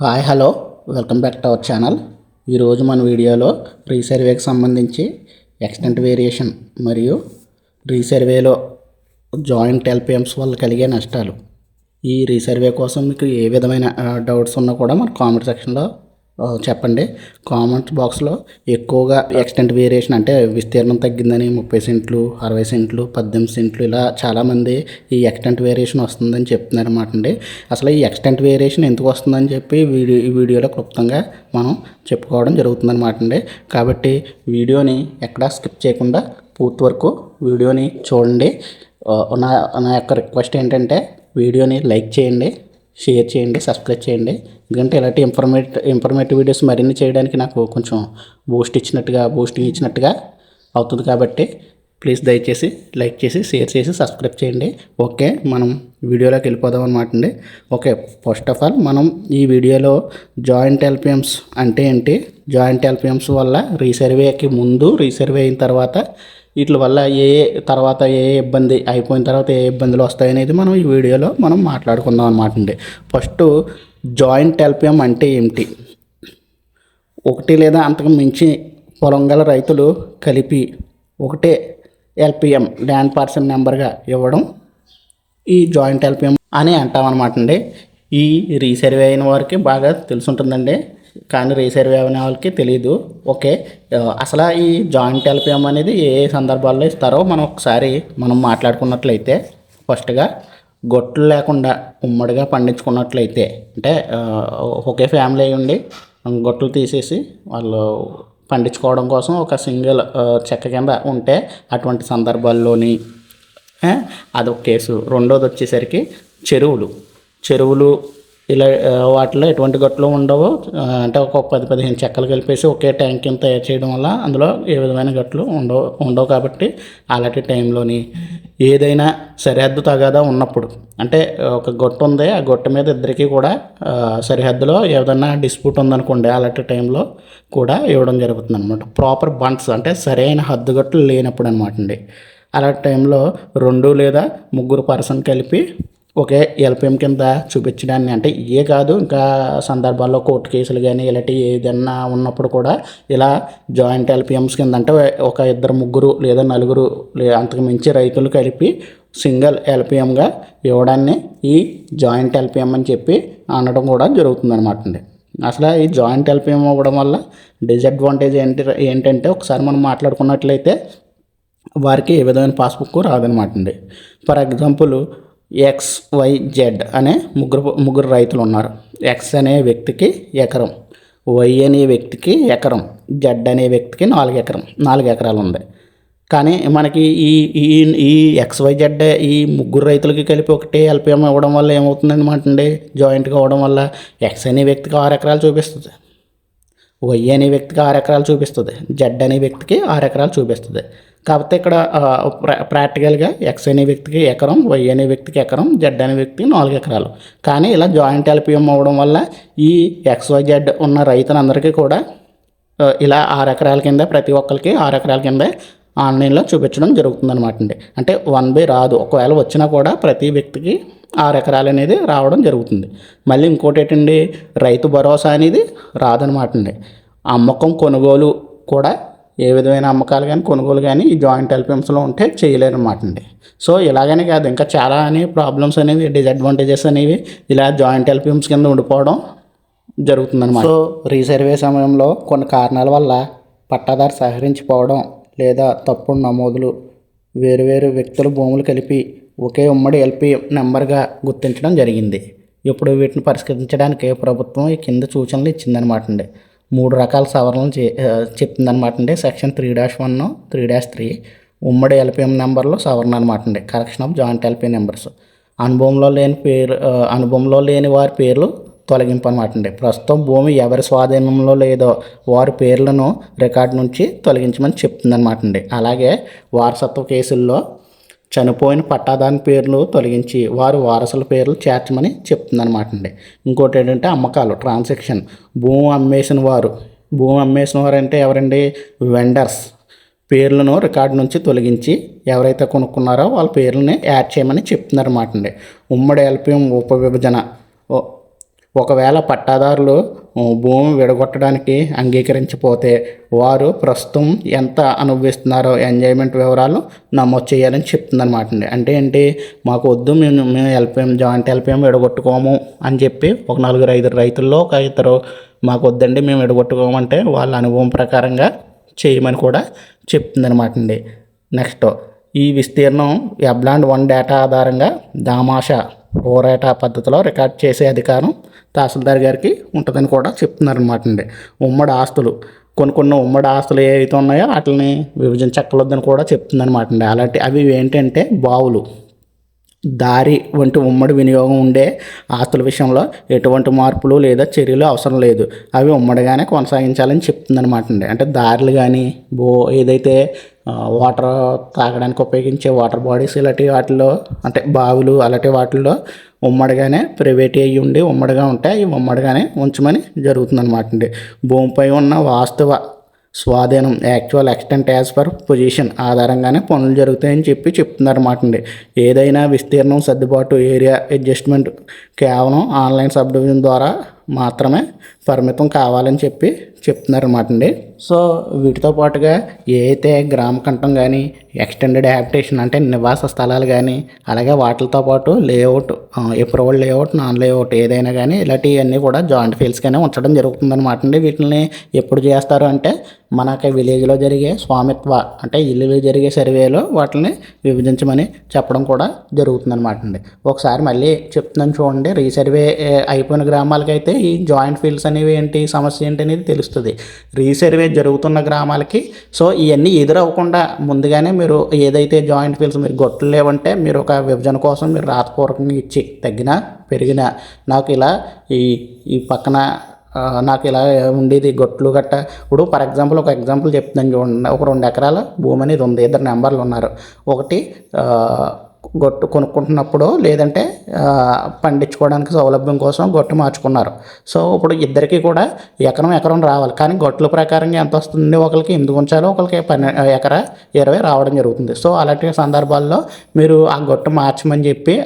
Hi hello. Welcome back to our channel. ఈరోజు మన వీడియోలో రీసర్వేకి సంబంధించి ఎక్స్టెంట్ వేరియేషన్ మరియు రీసర్వేలో జాయింట్ ఎల్పిఎంస్ వల్ల కలిగే నష్టాలు. ఈ రీసర్వే కోసం మీకు ఏ విధమైన డౌట్స్ ఉన్నా కూడా మన కామెంట్ సెక్షన్లో చెప్పండి. కామెంట్స్ బాక్స్లో ఎక్కువగా ఎక్స్టెంట్ వేరియేషన్ అంటే విస్తీర్ణం తగ్గిందని ముప్పై సెంట్లు అరవై సెంట్లు పద్దెనిమిది సెంట్లు ఇలా చాలామంది ఈ ఎక్స్టెంట్ వేరియేషన్ వస్తుందని చెప్తున్నారు అనమాట అండి. అసలు ఈ ఎక్స్టెంట్ వేరియేషన్ ఎందుకు వస్తుందని చెప్పి వీడియో ఈ వీడియోలో క్లుప్తంగా మనం చెప్పుకోవడం జరుగుతుందన్నమాట అండి. కాబట్టి వీడియోని ఎక్కడా స్కిప్ చేయకుండా పూర్తి వరకు వీడియోని చూడండి. నా నా యొక్క రిక్వెస్ట్ ఏంటంటే వీడియోని లైక్ చేయండి. షేర్ చేయండి సబ్స్క్రైబ్ చేయండి. ఎందుకంటే ఇలాంటి ఇన్ఫర్మేట్ ఇన్ఫర్మేటివ్ వీడియోస్ మరిన్ని చేయడానికి నాకు కొంచెం బూస్ట్ ఇచ్చినట్టుగా బూస్టింగ్ ఇచ్చినట్టుగా అవుతుంది కాబట్టి ప్లీజ్ దయచేసి లైక్ చేసి షేర్ చేసి సబ్స్క్రైబ్ చేయండి. ఓకే మనం వీడియోలోకి వెళ్ళిపోదాం అనమాట అండి. ఓకే ఫస్ట్ ఆఫ్ ఆల్ మనం ఈ వీడియోలో జాయింట్ ఎల్పిఎమ్స్ అంటే ఏంటి? జాయింట్ ఎల్పిఎమ్స్ వల్ల రీసర్వేకి ముందు రీసర్వే అయిన తర్వాత వీటి వల్ల ఏ తర్వాత ఏ ఇబ్బంది అయిపోయిన తర్వాత ఏ ఇబ్బందులు వస్తాయనేది మనం ఈ వీడియోలో మనం మాట్లాడుకుందాం అనమాట అండి. ఫస్ట్ జాయింట్ ఎల్పిఎం అంటే ఏమిటి? ఒకటి లేదా అంతకు మించి పొలం గల రైతులు కలిపి ఒకటే ఎల్పిఎం ల్యాండ్ పార్సల్ నెంబర్గా ఇవ్వడం ఈ జాయింట్ ఎల్పిఎం అని అంటాం అనమాట అండి. ఈ రీసర్వే అయిన వారికి బాగా తెలుసుంటుందండి. కానీ రీసర్వే అయిన వాళ్ళకి తెలియదు ఓకే అసలు ఈ జాయింట్ ఎల్పిఎం అనేది ఏ సందర్భాల్లో ఇస్తారో మనం ఒకసారి మనం మాట్లాడుకున్నట్లయితే ఫస్ట్గా గొట్లు లేకుండా ఉమ్మడిగా పండించుకున్నట్లయితే అంటే ఒకే ఫ్యామిలీ అయి ఉండి గొట్లు తీసేసి వాళ్ళు పండించుకోవడం కోసం ఒక సింగిల్ చెక్క కింద ఉంటే అటువంటి సందర్భాల్లోని అదొక కేసు. రెండోది వచ్చేసరికి చెరువులు. చెరువులు ఇలా వాటిలో ఎటువంటి గట్లు ఉండవు. అంటే ఒక పది పదిహేను చెక్కలు కలిపేసి ఒకే ట్యాంక్ కింద తయారు చేయడం వల్ల అందులో ఏ విధమైన గట్లు ఉండవు ఉండవు కాబట్టి అలాంటి టైంలోని ఏదైనా సరిహద్దు తగాదా ఉన్నప్పుడు అంటే ఒక గొట్టు ఉంది ఆ గొట్టు మీద ఇద్దరికీ కూడా సరిహద్దులో ఏదైనా డిస్ప్యూట్ ఉందనుకోండి అలాంటి టైంలో కూడా ఇవ్వడం జరుగుతుంది అనమాట ప్రాపర్ బండ్స్ అంటే సరైన హద్దుగట్లు లేనప్పుడు అనమాట అండి. అలాంటి టైంలో రెండు లేదా ముగ్గురు పర్సన్ కలిపి ఒకే ఎల్పిఎం కింద చూపించడాన్ని అంటే ఇవే కాదు ఇంకా సందర్భాల్లో కోర్టు కేసులు కానీ ఇలాంటి ఏదైనా ఉన్నప్పుడు కూడా ఇలా జాయింట్ ఎల్పిఎంస్ కింద అంటే ఒక ఇద్దరు ముగ్గురు లేదా నలుగురు లే అంతకు మించి రైతులు కలిపి సింగిల్ ఎల్పిఎంగా ఇవ్వడాన్ని ఈ జాయింట్ ఎల్పిఎం అని చెప్పి అనడం కూడా జరుగుతుందన్నమాట అండి. అసలు ఈ జాయింట్ ఎల్పిఎం అవ్వడం వల్ల డిసడ్వాంటేజ్ ఏంటి ఏంటంటే ఒకసారి మనం మాట్లాడుకున్నట్లయితే వారికి ఏ విధమైన పాస్బుక్ రాదనమాట అండి. For example X Y Z అనే ముగ్గురు ముగ్గురు రైతులు ఉన్నారు ఎక్స్ అనే వ్యక్తికి ఎకరం వై అనే వ్యక్తికి ఎకరం జెడ్ అనే వ్యక్తికి నాలుగు ఎకరం నాలుగు ఎకరాలు ఉంది. కానీ మనకి ఈ ఈ ఈ ఎక్స్వైజెడ్ ఈ ముగ్గురు రైతులకి కలిపి ఒకటే ఎల్పిఎం ఇవ్వడం వల్ల ఏమవుతుందన్నమాట అండి? జాయింట్గా అవ్వడం వల్ల ఎక్స్ అనే వ్యక్తికి ఆరు ఎకరాలు చూపిస్తుంది. వై అనే వ్యక్తికి ఆరు ఎకరాలు చూపిస్తుంది. జెడ్ అనే వ్యక్తికి ఆరు ఎకరాలు చూపిస్తుంది. కాకపోతే ఇక్కడ ప్రా ప్రాక్టికల్గా ఎక్స్ అనే వ్యక్తికి ఎకరం వై అనే వ్యక్తికి ఎకరం జెడ్ అనే వ్యక్తికి నాలుగు ఎకరాలు. కానీ ఇలా జాయింట్ ఎల్పిఎం అవ్వడం వల్ల ఈ ఎక్స్ వై జెడ్ ఉన్న రైతులందరికీ కూడా ఇలా ఆరు ఎకరాల కింద ప్రతి ఒక్కరికి ఆరు ఎకరాల కింద ఆన్లైన్లో చూపించడం జరుగుతుందన్నమాట అండి. అంటే వన్ బై రాదు. ఒకవేళ వచ్చినా కూడా ప్రతి వ్యక్తికి ఆరు ఎకరాలు అనేది రావడం జరుగుతుంది. మళ్ళీ ఇంకోటి ఏంటండి? రైతు భరోసా అనేది రాదనమాట అండి. అమ్మకం కొనుగోలు కూడా ఏ విధమైన అమ్మకాలు కానీ కొనుగోలు కానీ ఈ జాయింట్ ఎల్పిఎంస్లో ఉంటే చేయలేరు అనమాట అండి. సో ఇలాగనే కాదు ఇంకా చాలా అనే ప్రాబ్లమ్స్ అనేవి డిసడ్వాంటేజెస్ అనేవి ఇలా జాయింట్ ఎల్పిఎంస్ కింద ఉండిపోవడం జరుగుతుందన్నమాట. సో రీసర్వే సమయంలో కొన్ని కారణాల వల్ల పట్టాదారు సహకరించిపోవడం లేదా తప్పుడు నమోదులు వేరువేరు వ్యక్తుల భూములు కలిపి ఒకే ఉమ్మడి ఎల్పి నెంబర్గా గుర్తించడం జరిగింది. ఇప్పుడు వీటిని పరిష్కరించడానికి ప్రభుత్వం ఈ కింద సూచనలు ఇచ్చిందనమాట అండి. మూడు రకాల సవరణలు చే చెప్తుందనమాట అండి. Section three dash one three dash three. ఉమ్మడి ఎల్పిఎం నెంబర్లో సవరణ అనమాట అండి. Correction of joint LP numbers. అనుభవంలో లేని పేరు అనుభవంలో లేని వారి పేర్లు తొలగింపు అనమాట అండి. ప్రస్తుతం భూమి ఎవరి స్వాధీనంలో లేదో వారి పేర్లను రికార్డు నుంచి తొలగించమని చెప్తుందనమాట అండి. అలాగే వారసత్వ కేసుల్లో చనిపోయిన పట్టాదాని పేర్లు తొలగించి వారు వారసుల పేర్లు చేర్చమని చెప్తుందనమాట అండి. ఇంకోటి ఏంటంటే అమ్మకాలు ట్రాన్సాక్షన్ భూమి అమ్మేసిన వారు భూమి అమ్మేసిన వారు అంటే ఎవరండి? వెండర్స్ పేర్లను రికార్డు నుంచి తొలగించి ఎవరైతే కొనుక్కున్నారో వాళ్ళ పేర్లని యాడ్ చేయమని చెప్తున్నారన్నమాట అండి. ఉమ్మడి ఎల్పిఎం ఉపవిభజన. ఒకవేళ పట్టాదారులు భూమి విడగొట్టడానికి అంగీకరించకపోతే వారు ప్రస్తుతం ఎంత అనుభవిస్తున్నారో ఎంజాయ్మెంట్ వివరాలు నమోదు చేయాలని చెప్తుందనమాట అండి. అంటే ఏంటి? మాకు వద్దు మేము మేము ఎల్పిఎం జాయింట్ ఎల్పిఎం విడగొట్టుకోము అని చెప్పి ఒక నలుగురు ఐదు రైతుల్లో ఒక ఇద్దరు మాకు వద్దండి మేము విడగొట్టుకోమంటే వాళ్ళ అనుభవం ప్రకారంగా చేయమని కూడా చెప్తుందనమాట అండి. నెక్స్ట్ ఈ విస్తీర్ణం ఎబ్లాండ్ వన్ డేటా ఆధారంగా దామాషా ఓరేటా పద్ధతిలో రికార్డ్ చేసే అధికారం తహసీల్దార్ గారికి ఉంటుందని కూడా చెప్తున్నారనమాట అండి. ఉమ్మడి ఆస్తులు కొన్ని కొన్ని ఉమ్మడి ఆస్తులు ఏవైతే ఉన్నాయో వాటిని విభజించక్కర్లేదని కూడా చెప్తుందనమాట అండి. అలాంటి అవి ఏంటంటే బావులు. దారి వంటి ఉమ్మడి వినియోగం ఉండే ఆస్తుల విషయంలో ఎటువంటి మార్పులు లేదా చర్యలు అవసరం లేదు. అవి ఉమ్మడిగానే కొనసాగించాలని చెప్తుందనమాట అండి. అంటే దారులు కానీ బో ఏదైతే వాటర్ తాగడానికి ఉపయోగించే వాటర్ బాడీస్ ఇలాంటి వాటిలో అంటే బావులు అలాంటి వాటిల్లో ఉమ్మడిగానే ప్రైవేట్ అయ్యి ఉండి ఉమ్మడిగా ఉంటాయి అవి ఉమ్మడిగానే ఉంచమని జరుగుతుందన్నమాట అండి. భూమిపై ఉన్న వాస్తవ స్వాధీనం actual extent as per position ఆధారంగానే పనులు జరుగుతాయని చెప్పి చెప్తున్నారన్నమాట అండి. ఏదైనా విస్తీర్ణం సర్దుబాటు ఏరియా అడ్జస్ట్మెంట్ కేవలం ఆన్లైన్ సబ్ డివిజన్ ద్వారా మాత్రమే పరిమితం కావాలని చెప్పి చెప్తున్నారన్నమాట అండి. సో వీటితో పాటుగా ఏ అయితే గ్రామ కంఠం కానీ ఎక్స్టెండెడ్ హ్యాబిటేషన్ అంటే నివాస స్థలాలు కానీ అలాగే వాటితో పాటు layout approval layout non layout ఏదైనా కానీ ఇలాంటివన్నీ కూడా జాయింట్ ఫీల్డ్స్గానే ఉంచడం జరుగుతుందన్నమాట అండి. వీటిని ఎప్పుడు చేస్తారు అంటే మనకి విలేజ్లో జరిగే స్వామిత్వ అంటే ఇల్లు జరిగే సర్వేలో వాటిని విభజించమని చెప్పడం కూడా జరుగుతుందన్నమాట అండి. ఒకసారి మళ్ళీ చెప్తున్నాను చూడండి రీసర్వే అయిపోయిన గ్రామాలకైతే ఈ జాయింట్ ఫీల్డ్స్ అనేవి ఏంటి? సమస్య ఏంటి అనేది తెలుస్తుంది. రీసర్వే జరుగుతున్న గ్రామాలకి సో ఇవన్నీ ఎదురవ్వకుండా ముందుగానే మీరు ఏదైతే జాయింట్ ఫీల్డ్స్ మీరు గొట్టలు లేవంటే మీరు ఒక విభజన కోసం మీరు రాతపూర్వకంగా ఇచ్చి తగ్గినా పెరిగినా నాకు ఇలా ఈ ఈ పక్కన నాకు ఇలా ఉండేది గొట్లు గట్ట. ఇప్పుడు ఫర్ ఎగ్జాంపుల్ ఒక ఎగ్జాంపుల్ చెప్తుందని చూడండి. ఒక రెండు ఎకరాల భూమి అనేది ఉంది. ఇద్దరు నెంబర్లు ఉన్నారు. ఒకటి గొట్టు కొనుక్కుంటున్నప్పుడు లేదంటే పండించుకోవడానికి సౌలభ్యం కోసం గొట్టు మార్చుకున్నారు. సో ఇప్పుడు ఇద్దరికి కూడా ఎకరం ఎకరం రావాలి. కానీ గొట్టుల ప్రకారంగా ఎంత వస్తుంది ఒకరికి ఎనిమిది ఉంచాలో ఒకరికి పన్నె ఎకరా ఇరవై రావడం జరుగుతుంది. సో అలాంటి సందర్భాల్లో మీరు ఆ గొట్టు మార్చమని చెప్పి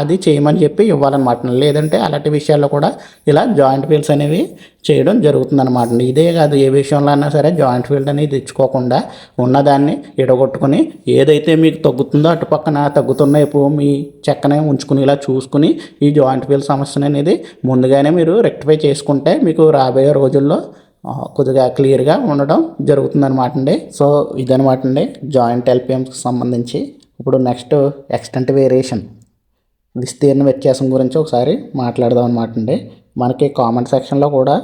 అది చేయమని చెప్పి ఇవ్వాలన్నమాట. లేదంటే అలాంటి విషయాల్లో కూడా ఇలా జాయింట్ ఫీల్డ్స్ అనేవి చేయడం జరుగుతుందన్నమాట ఇదే కాదు ఏ విషయంలో అయినా సరే జాయింట్ ఫీల్డ్ అనేది తెచ్చుకోకుండా ఉన్నదాన్ని ఎడగొట్టుకుని ఏదైతే మీకు తగ్గుతుందో అటు పక్కన తగ్గుతున్న ఇప్పుడు మీ చెక్కనే ఉంచుకుని ఇలా చూసుకుని ఈ జాయింట్ ఫీల్డ్ సమస్యను అనేది ముందుగానే మీరు రెక్టిఫై చేసుకుంటే మీకు రాబోయే రోజుల్లో కొద్దిగా క్లియర్గా ఉండడం జరుగుతుందనమాట అండి. సో ఇదనమాట అండి. జాయింట్ ఎల్పిఎంకి సంబంధించి ఇప్పుడు నెక్స్ట్ ఎక్స్టెంట్ వేరియేషన్ విస్తీర్ణ వ్యత్యాసం గురించి ఒకసారి మాట్లాడదాం అనమాట అండి. మనకి కామెంట్ సెక్షన్లో కూడా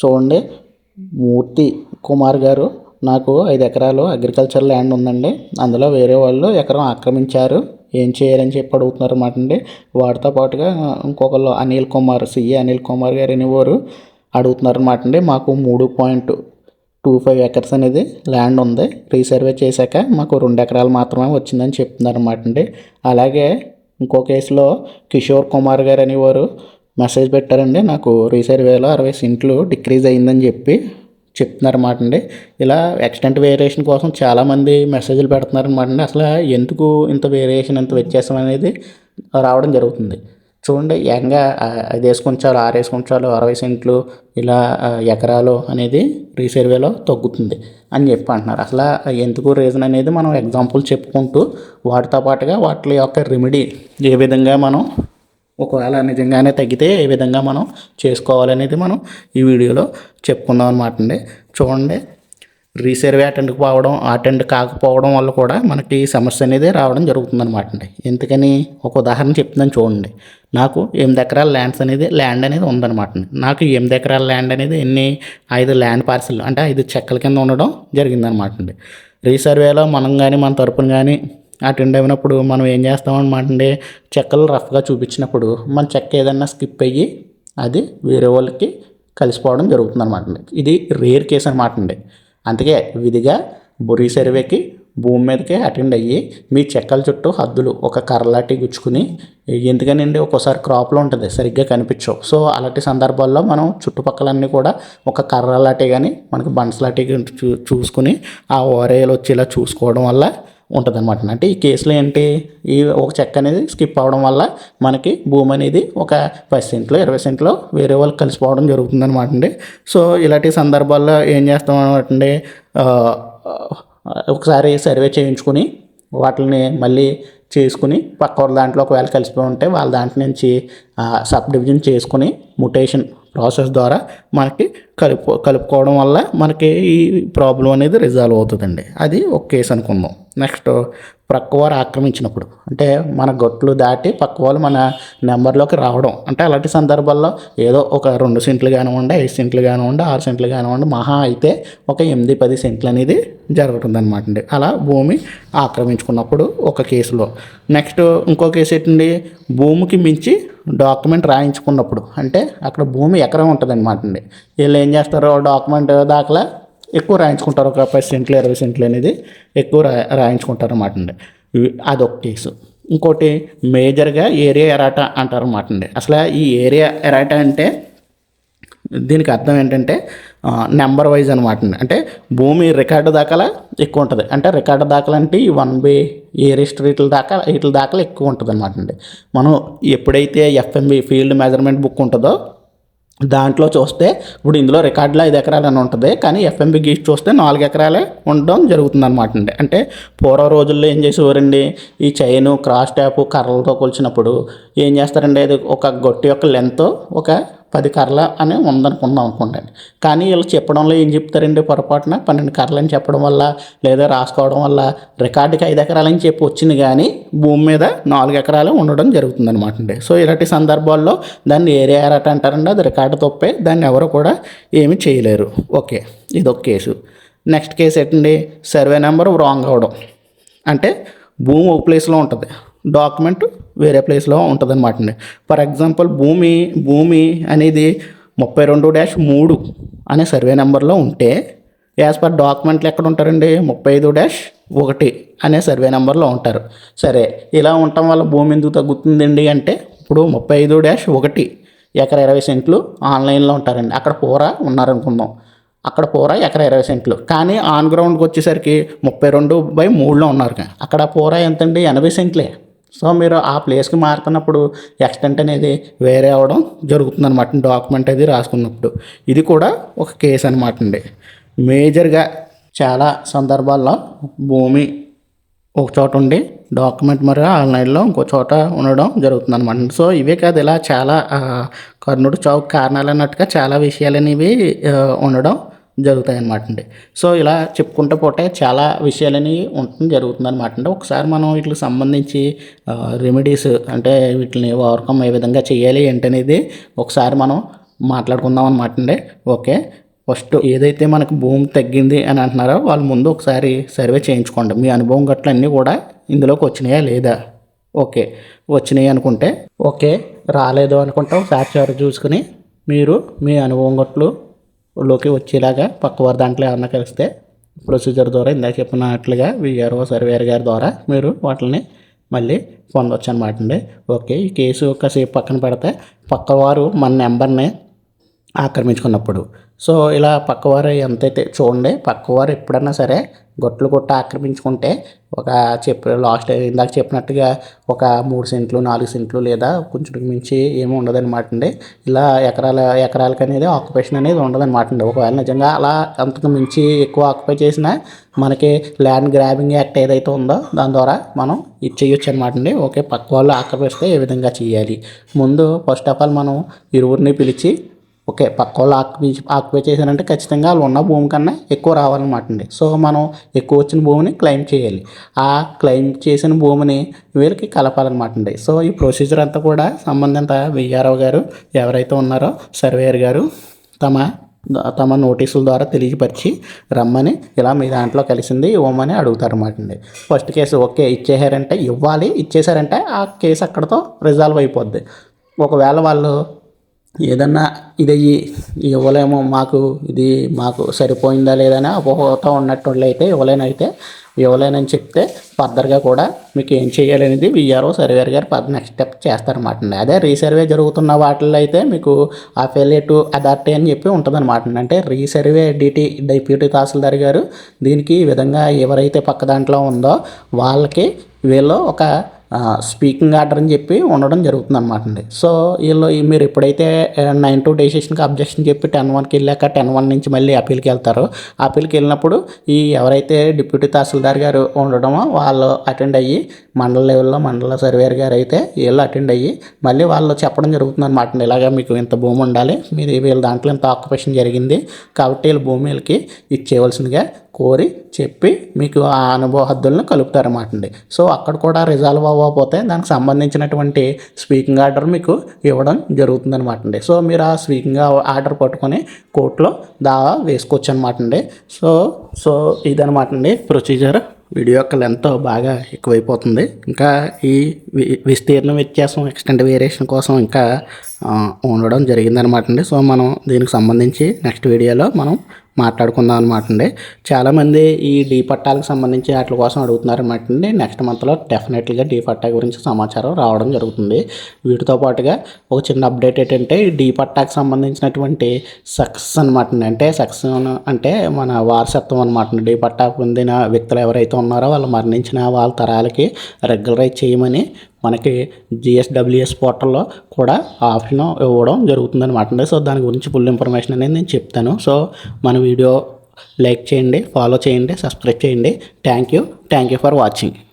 చూడండి. మూర్తి కుమార్ గారు నాకు ఐదు ఎకరాలు అగ్రికల్చర్ ల్యాండ్ ఉందండి. అందులో వేరే వాళ్ళు ఎకరం ఆక్రమించారు. ఏం చేయాలని చెప్పి అడుగుతున్నారు అనమాట అండి. వాటితో పాటుగా ఇంకొకళ్ళు అనిల్ కుమార్ సిఏ అనిల్ కుమార్ గారు అనేవారు అడుగుతున్నారు అనమాట అండి. మాకు మూడు పాయింట్ టూ ఫైవ్ ఎకర్స్ అనేది ల్యాండ్ ఉంది. రీసర్వే చేశాక మాకు రెండు ఎకరాలు మాత్రమే వచ్చిందని చెప్తున్నారు అనమాట అండి. అలాగే ఇంకో కేసులో కిషోర్ కుమార్ గారు అనేవారు మెసేజ్ పెట్టారండి. నాకు రీసర్వేలో అరవై సెంట్లు డిక్రీజ్ అయిందని చెప్పి చెప్తున్నారన్నమాట అండి. ఇలా ఎక్స్టెంట్ వేరియేషన్ కోసం చాలామంది మెసేజ్లు పెడుతున్నారన్నమాట అండి. అసలు ఎందుకు ఇంత వేరియేషన్ ఇంత వ్యత్యాసం అనేది రావడం జరుగుతుంది. చూడండి ఏకంగా ఐదు వేసుకుంటాలు ఆరు వేసుకుంటాలు అరవై సెంట్లు ఇలా ఎకరాలు అనేది రీసర్వేలో తగ్గుతుంది అని చెప్పి అంటున్నారు. అసలు ఎందుకు రీజన్ అనేది మనం ఎగ్జాంపుల్ చెప్పుకుంటూ వాటితో పాటుగా వాటి యొక్క రెమెడీ ఏ విధంగా మనం ఒకవేళ నిజంగానే తగ్గితే ఏ విధంగా మనం చేసుకోవాలనేది మనం ఈ వీడియోలో చెప్పుకుందాం అనమాట అండి. చూడండి రీసర్వే అటెండ్ పోవడం అటెండ్ కాకపోవడం వల్ల కూడా మనకి సమస్య అనేది రావడం జరుగుతుందన్నమాట అండి. ఎందుకని ఒక ఉదాహరణ చెప్తున్నాను చూడండి. నాకు ఎనిమిది ఎకరాల ల్యాండ్స్ అనేది ల్యాండ్ అనేది ఉందన్నమాట అండి. నాకు ఎనిమిది ఎకరాల ల్యాండ్ అనేది ఎన్ని ఐదు ల్యాండ్ పార్సల్ అంటే ఐదు చెక్కల కింద ఉండడం జరిగిందనమాట అండి. రీసర్వేలో మనం కానీ మన తరపున కానీ అటెండ్ అయినప్పుడు మనం ఏం చేస్తాం అనమాట అండి చెక్కలు రఫ్గా చూపించినప్పుడు మన చెక్క ఏదన్నా స్కిప్ అయ్యి అది వేరే వాళ్ళకి కలిసిపోవడం జరుగుతుంది అనమాట ఇది రేర్ కేసు అనమాట అండి అందుకే విధిగా బొరీ సర్వేకి భూమి మీదకి అటెండ్ అయ్యి మీ చెక్కల చుట్టూ హద్దులు ఒక కర్రలాంటి గుచ్చుకుని ఎందుకనండి ఒక్కోసారి క్రాప్లో ఉంటుంది సరిగ్గా కనిపించవు. సో అలాంటి సందర్భాల్లో మనం చుట్టుపక్కలన్నీ కూడా ఒక కర్రలాంటి కానీ మనకి బండ్స్ లాంటివి చూ చూసుకుని ఆ ఓరేలు వచ్చేలా చూసుకోవడం వల్ల ఉంటుంది అనమాట అంటే ఈ కేసులో ఏంటి? ఈ ఒక చెక్ అనేది స్కిప్ అవ్వడం వల్ల మనకి భూమి అనేది ఒక పది సెంట్లు ఇరవై సెంట్లో వేరే వాళ్ళకి కలిసిపోవడం జరుగుతుంది అనమాట అండి. సో ఇలాంటి సందర్భాల్లో ఏం చేస్తాం అనమాట అండి ఒకసారి సర్వే చేయించుకుని వాటిని మళ్ళీ చేసుకుని పక్క వాళ్ళ దాంట్లో ఒకవేళ కలిసిపోయి ఉంటే వాళ్ళ దాంట్లో నుంచి సబ్ డివిజన్ చేసుకుని ముటేషన్ ప్రాసెస్ ద్వారా మనకి కలుపు కలుపుకోవడం వల్ల మనకి ఈ ప్రాబ్లం అనేది రిజాల్వ్ అవుతుందండి. అది ఒక కేసు అనుకుందాం. నెక్స్ట్ ప్రక్కవారు ఆక్రమించినప్పుడు. అంటే మన గొట్లు దాటి పక్క వాళ్ళు మన నెంబర్లోకి రావడం. అంటే అలాంటి సందర్భాల్లో ఏదో ఒక రెండు సెంట్లు కానివ్వండి ఐదు సెంట్లు కానివ్వండి ఆరు సెంట్లు కానివ్వండి మహా అయితే ఒక ఎనిమిది పది సెంట్లు అనేది జరుగుతుంది అనమాట అండి. అలా భూమి ఆక్రమించుకున్నప్పుడు ఒక కేసులో. నెక్స్ట్ ఇంకో కేసు ఏంటండి? భూమికి మించి డాక్యుమెంట్ రాయించుకున్నప్పుడు. అంటే అక్కడ భూమి ఎకరం ఉంటుంది అనమాట అండి. వీళ్ళు ఏం చేస్తారు? డాక్యుమెంట్ దాఖలా ఎక్కువ రాయించుకుంటారు. ఒక పది సెంట్లు ఇరవై సెంట్లు అనేది ఎక్కువ రా రాయించుకుంటారు అనమాట అండి. అదొక కేసు. ఇంకోటి మేజర్గా ఏరియా ఎరాట అంటారు అనమాట అండి. అసలు ఈ ఏరియా ఎరాటా అంటే దీనికి అర్థం ఏంటంటే నెంబర్ వైజ్ అనమాట అండి. అంటే భూమి రికార్డు దాకా ఎక్కువ ఉంటుంది. అంటే రికార్డు దాఖలు అంటే ఈ వన్ బై ఏరియా స్ట్రీట్ల దాకా వీటి దాకా ఎక్కువ ఉంటుంది అనమాట అండి. మనం ఎప్పుడైతే ఎఫ్ఎంబి ఫీల్డ్ మెజర్మెంట్ బుక్ ఉంటుందో దాంట్లో చూస్తే ఇప్పుడు ఇందులో రికార్డులో ఐదు ఎకరాలు అని ఉంటుంది కానీ ఎఫ్ఎంబి గీసి చూస్తే నాలుగు ఎకరాలే ఉండడం జరుగుతుంది అనమాట అండి. అంటే పూర్వ రోజుల్లో ఏం చేసేవారండి? ఈ చైను క్రాస్ ట్యాప్ కర్రలతో కొలిచినప్పుడు ఏం చేస్తారండి? అది ఒక గొట్టు యొక్క లెంత్ ఒక పది కర్రల అని ఉందనుకుందాం అనుకోండి. కానీ వీళ్ళు చెప్పడంలో ఏం చెప్తారండి పొరపాటున? పన్నెండు కర్రలు అని చెప్పడం వల్ల లేదా రాసుకోవడం వల్ల రికార్డుకి ఐదు ఎకరాలని చెప్పి వచ్చింది కానీ భూమి మీద నాలుగు ఎకరాలు ఉండడం జరుగుతుంది అనమాట అండి. సో ఇలాంటి సందర్భాల్లో దాన్ని ఏరియా ఎరాట అంటారండి. అది రికార్డు తప్పే. దాన్ని ఎవరు కూడా ఏమీ చేయలేరు. ఓకే. ఇదొక కేసు. నెక్స్ట్ కేసు ఏంటండి? సర్వే నెంబర్ రాంగ్ అవడం. అంటే భూమి ఒక ప్లేస్లో ఉంటుంది. డాక్యుమెంట్ వేరే ప్లేస్లో ఉంటుందన్నమాట అండి. ఫర్ ఎగ్జాంపుల్ భూమి భూమి అనేది ముప్పై రెండు డాష్ మూడు అనే సర్వే నెంబర్లో ఉంటే యాజ్ పర్ డాక్యుమెంట్లు ఎక్కడ ఉంటారండి? ముప్పై ఐదు డాష్ ఒకటి అనే సర్వే నెంబర్లో ఉంటారు. సరే ఇలా ఉండటం వల్ల భూమి ఎందుకు తగ్గుతుందండి అంటే ఇప్పుడు ముప్పై ఐదు డాష్ ఒకటి ఎకర ఇరవై సెంట్లు ఆన్లైన్లో ఉంటారండి. అక్కడ పూరా ఉన్నారనుకుందాం. అక్కడ పూర ఎకర ఇరవై సెంట్లు. కానీ ఆన్ గ్రౌండ్కి వచ్చేసరికి ముప్పై రెండు బై మూడులో ఉన్నారు. అక్కడ పూర ఎంతండి? ఎనభై సెంట్లే. సో మీరు ఆ ప్లేస్కి మారుతున్నప్పుడు ఎక్స్టెంట్ అనేది వేరే అవ్వడం జరుగుతుందన్నమాట డాక్యుమెంట్ అది రాసుకున్నప్పుడు. ఇది కూడా ఒక కేసు అనమాట అండి. మేజర్గా చాలా సందర్భాల్లో భూమి ఒక చోట ఉండి డాక్యుమెంట్ మరి ఆన్లైన్లో ఇంకో చోట ఉండడం జరుగుతుంది అనమాట సో ఇవే కాదు ఇలా చాలా కర్ణుడు చౌక్ కారణాలు అన్నట్టుగా చాలా విషయాలు అనేవి ఉండడం జరుగుతాయి అనమాట అండి. సో ఇలా చెప్పుకుంటూ పోతే చాలా విషయాలని ఉంటుంది జరుగుతుంది అనమాట అండి. ఒకసారి మనం వీటికి సంబంధించి రెమెడీస్ అంటే వీటిని ఓవర్కమ్ ఏ విధంగా చేయాలి ఏంటనేది ఒకసారి మనం మాట్లాడుకుందాం అనమాట అండి. ఓకే? ఫస్ట్ ఏదైతే మనకు భూమి తగ్గింది అని అంటున్నారో వాళ్ళు ముందు ఒకసారి సర్వే చేయించుకోండి. మీ అనుభవం గట్ల అన్నీ కూడా ఇందులోకి వచ్చినాయా లేదా? ఓకే? వచ్చినాయి అనుకుంటే ఓకే రాలేదు అనుకుంటే. ఒకసారి చూసుకుని మీరు మీ అనుభవం గట్లు లోకి వచ్చేలాగా పక్కవారి దాంట్లో ఏమన్నా కలిస్తే ప్రొసీజర్ ద్వారా ఇందాక చెప్పినట్లుగా విఆర్ఓ సర్వేయర్ గారి ద్వారా మీరు వాటిని మళ్ళీ పొందొచ్చు అనమాట అండి. ఓకే ఈ కేసు కాసేపు పక్కన పెడితే పక్కవారు మన నెంబర్ని ఆక్రమించుకున్నప్పుడు. సో ఇలా పక్కవారు ఎంతైతే చూడండి పక్కవారు ఎప్పుడన్నా సరే గొట్లు కొట్ట ఆక్రమించుకుంటే ఒక చెప్ప లాస్ట్ ఇందాక చెప్పినట్టుగా ఒక మూడు సెంట్లు నాలుగు సెంట్లు లేదా కొంచెం మించి ఏమీ ఉండదన్నమాట అండి. ఇలా ఎకరాల ఎకరాలకు అనేది ఆక్యుపేషన్ అనేది ఉండదన్నమాట అండి. ఒకవేళ నిజంగా అలా అంతకు మించి ఎక్కువ ఆక్యుపై చేసినా మనకి ల్యాండ్ గ్రాబింగ్ యాక్ట్ ఏదైతే ఉందో దాని ద్వారా మనం ఇది చేయొచ్చు అనమాట అండి. ఓకే పక్క వాళ్ళు ఆక్రమిస్తే ఏ విధంగా చేయాలి? ముందు ఫస్ట్ ఆఫ్ ఆల్ మనం ఇరువురిని పిలిచి ఓకే పక్క వాళ్ళు ఆక్యుపై ఆక్యుపై చేశారంటే ఖచ్చితంగా వాళ్ళు ఉన్న భూమి కన్నా ఎక్కువ రావాలన్నమాట అండి సో మనం ఎక్కువ వచ్చిన భూమిని క్లెయిమ్ చేయాలి. ఆ క్లెయిమ్ చేసిన భూమిని వీళ్ళకి కలపాలన్నమాట అండి సో ఈ ప్రొసీజర్ అంతా కూడా సంబంధిత విఆర్ఓ గారు ఎవరైతే ఉన్నారో సర్వేయర్ గారు తమ తమ నోటీసుల ద్వారా తెలియపరిచి రమ్మని ఇలా మీ దాంట్లో కలిసింది ఇవ్వమని అడుగుతారు అన్నమాట అండి ఫస్ట్ కేసు ఓకే ఇచ్చేసారంటే ఇవ్వాలి ఇచ్చేసారంటే ఆ కేసు అక్కడతో రిజాల్వ్ అయిపోద్ది. ఒకవేళ వాళ్ళు ఏదన్నా ఇది ఇవ్వలేము మాకు ఇది మాకు సరిపోయిందా లేదని అపోహతో ఉన్నట్లయితే ఇవ్వలేనైతే ఇవ్వలేనని చెప్తే ఫర్దర్గా కూడా మీకు ఏం చేయాలనేది VRO surveyor garu next step చేస్తారనమాట అండి అదే రీసర్వే జరుగుతున్న వాటిల్లో అయితే మీకు అఫిలియేట్ అథారిటీ అని చెప్పి ఉంటుందన్నమాట అండి అంటే రీసర్వే డిటి డిప్యూటీ తహసీల్దార్ గారు దీనికి ఈ విధంగా ఎవరైతే పక్క దాంట్లో ఉందో వాళ్ళకి వీళ్ళు ఒక స్పీకింగ్ ఆర్డర్ అని చెప్పి ఉండడం జరుగుతుంది అనమాట అండి. సో వీళ్ళు మీరు ఎప్పుడైతే నైన్ టూ డెసిషన్కి అబ్జెక్షన్ చెప్పి టెన్ వన్కి వెళ్ళాక టెన్ వన్ నుంచి మళ్ళీ అప్పీల్కి వెళ్తారో అప్పీల్కి వెళ్ళినప్పుడు ఈ ఎవరైతే డిప్యూటీ తహసీల్దార్ గారు ఉండడమో వాళ్ళు అటెండ్ అయ్యి మండల లెవెల్లో మండల సర్వేర్ గారు అయితే వీళ్ళు అటెండ్ అయ్యి మళ్ళీ వాళ్ళు చెప్పడం జరుగుతుంది అనమాట అండి. ఇలాగ మీకు ఇంత భూమి ఉండాలి మీది వీళ్ళ దాంట్లో ఇంత ఆక్యుపేషన్ జరిగింది కాబట్టి వీళ్ళ భూమిలకి ఇచ్చేయవలసిందిగా కోరి చెప్పి మీకు ఆ అనుభవ హద్దులను కలుపుతారన్నమాట అండి. సో అక్కడ కూడా రిజాల్వ్ అవ్వకపోతే దానికి సంబంధించినటువంటి స్పీకింగ్ ఆర్డర్ మీకు ఇవ్వడం జరుగుతుందన్నమాట అండి. సో మీరు ఆ స్పీకింగ్ ఆర్డర్ పట్టుకొని కోర్టులో దావా వేసుకోవచ్చు అనమాట అండి. సో సో ఇదనమాట అండి ప్రొసీజర్ వీడియో యొక్క లెంత్ బాగా ఎక్కువైపోతుంది. ఇంకా ఈ విస్తీర్ణ వ్యత్యాసం ఎక్స్టెంట్ వేరియేషన్ కోసం ఇంకా ఉండడం జరిగిందనమాట అండి. సో మనం దీనికి సంబంధించి నెక్స్ట్ వీడియోలో మనం మాట్లాడుకుందాం అనమాట అండి. చాలామంది ఈ డీ పట్టాలకు సంబంధించి వాటి కోసం అడుగుతున్నారు అనమాట అండి. నెక్స్ట్ మంత్లో డెఫినెట్లీగా డీ పట్టా గురించి సమాచారం రావడం జరుగుతుంది. వీటితో పాటుగా ఒక చిన్న అప్డేట్ ఏంటంటే డీ పట్టాకు సంబంధించినటువంటి సక్సెస్ అనమాట అండి. అంటే సక్సెస్ అంటే మన వారసత్వం అనమాట డీ పట్టా పొందిన వ్యక్తులు ఎవరైతే ఉన్నారో వాళ్ళు మరణించిన వాళ్ళ తరాలకి రెగ్యులరైజ్ చేయమని మనకి జిఎస్డబ్ల్యూఎస్ పోర్టల్లో కూడా ఆప్షన్ ఇవ్వడం జరుగుతుందన్నమాట సో దాని గురించి ఫుల్ ఇన్ఫర్మేషన్ అనేది నేను చెప్తాను. సో మన వీడియో లైక్ చేయండి ఫాలో చేయండి సబ్స్క్రైబ్ చేయండి. Thank you. Thank you for watching.